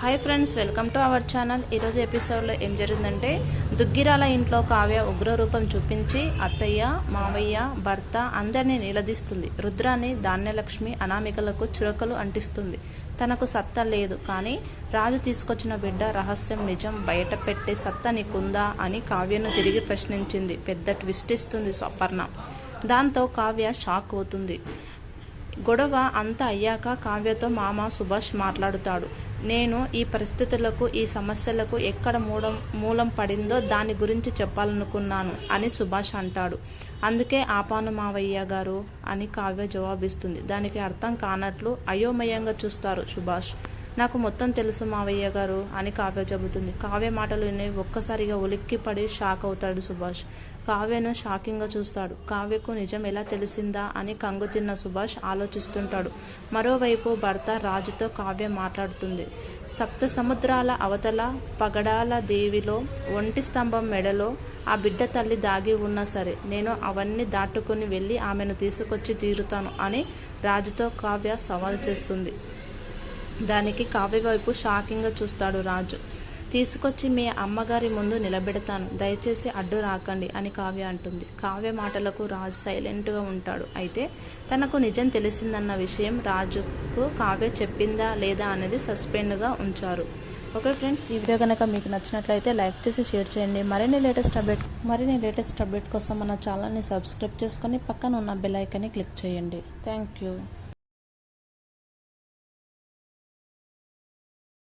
Hi friends welcome to our channel ఈరోజు ఎపిసోడ్లో ఏం జరిగిందంటే దుగ్గిరాల ఇంట్లో కావ్య ఉగ్రరూపం చూపించి అత్తయ్య మావయ్య భర్త అందరినీ నిలదీస్తుంది. రుద్రాన్ని ధాన్యలక్ష్మి అనామికలకు చురకలు అంటిస్తుంది. తనకు సత్తా లేదు కానీ రాజు తీసుకొచ్చిన బిడ్డ రహస్యం నిజం బయట పెట్టే సత్తా నీకుందా అని కావ్యను తిరిగి ప్రశ్నించింది. పెద్ద ట్విస్ట్ ఇస్తుంది స్వపర్ణ. దాంతో కావ్య షాక్ అవుతుంది. గొడవ అంతా అయ్యాక కావ్యతో మామ సుభాష్ మాట్లాడుతాడు. నేను ఈ పరిస్థితులకు ఈ సమస్యలకు ఎక్కడ మూలం మూలం పడిందో దాని గురించి చెప్పాలనుకున్నాను అని సుభాష్ అంటాడు. అందుకే ఆపాను మావయ్య గారు అని కావ్య జవాబిస్తుంది. దానికి అర్థం కానట్లు అయోమయంగా చూస్తారు సుభాష్. నాకు మొత్తం తెలుసు మావయ్య గారు అని కావ్య చెబుతుంది. కావ్య మాటలు విని ఒక్కసారిగా ఉలిక్కిపడి షాక్ అవుతాడు సుభాష్. కావ్యను షాకింగ్గా చూస్తాడు. కావ్యకు నిజం ఎలా తెలిసిందా అని కంగు తిన్న సుభాష్ ఆలోచిస్తుంటాడు. మరోవైపు భర్త రాజుతో కావ్య మాట్లాడుతుంది. సప్త సముద్రాల అవతల పగడాల దేవిలో ఒంటి స్తంభం మెడలో ఆ బిడ్డ తల్లి దాగి ఉన్నా సరే నేను అవన్నీ దాటుకుని వెళ్ళి ఆమెను తీసుకొచ్చి తీరుతాను అని రాజుతో కావ్య సవాల్ చేస్తుంది. దానికి కావ్య వైపు షాకింగ్గా చూస్తాడు రాజు. తీసుకొచ్చి మీ అమ్మగారి ముందు నిలబెడతాను. దయచేసి అడ్డు రాకండి అని కావ్య అంటుంది. కావ్య మాటలకు రాజు సైలెంట్గా ఉంటాడు. అయితే తనకు నిజం తెలిసిందన్న విషయం రాజుకు కావ్య చెప్పిందా లేదా అనేది సస్పెండ్గా ఉంచారు. ఓకే ఫ్రెండ్స్ ఈ వీడియో కనుక మీకు నచ్చినట్లయితే లైక్ చేసి షేర్ చేయండి. మరిన్ని లేటెస్ట్ అప్డేట్ మరిన్ని లేటెస్ట్ అప్డేట్ కోసం మన ఛానల్ని సబ్స్క్రైబ్ చేసుకొని పక్కన ఉన్న బెల్ ఐకాన్ని క్లిక్ చేయండి. Thank you.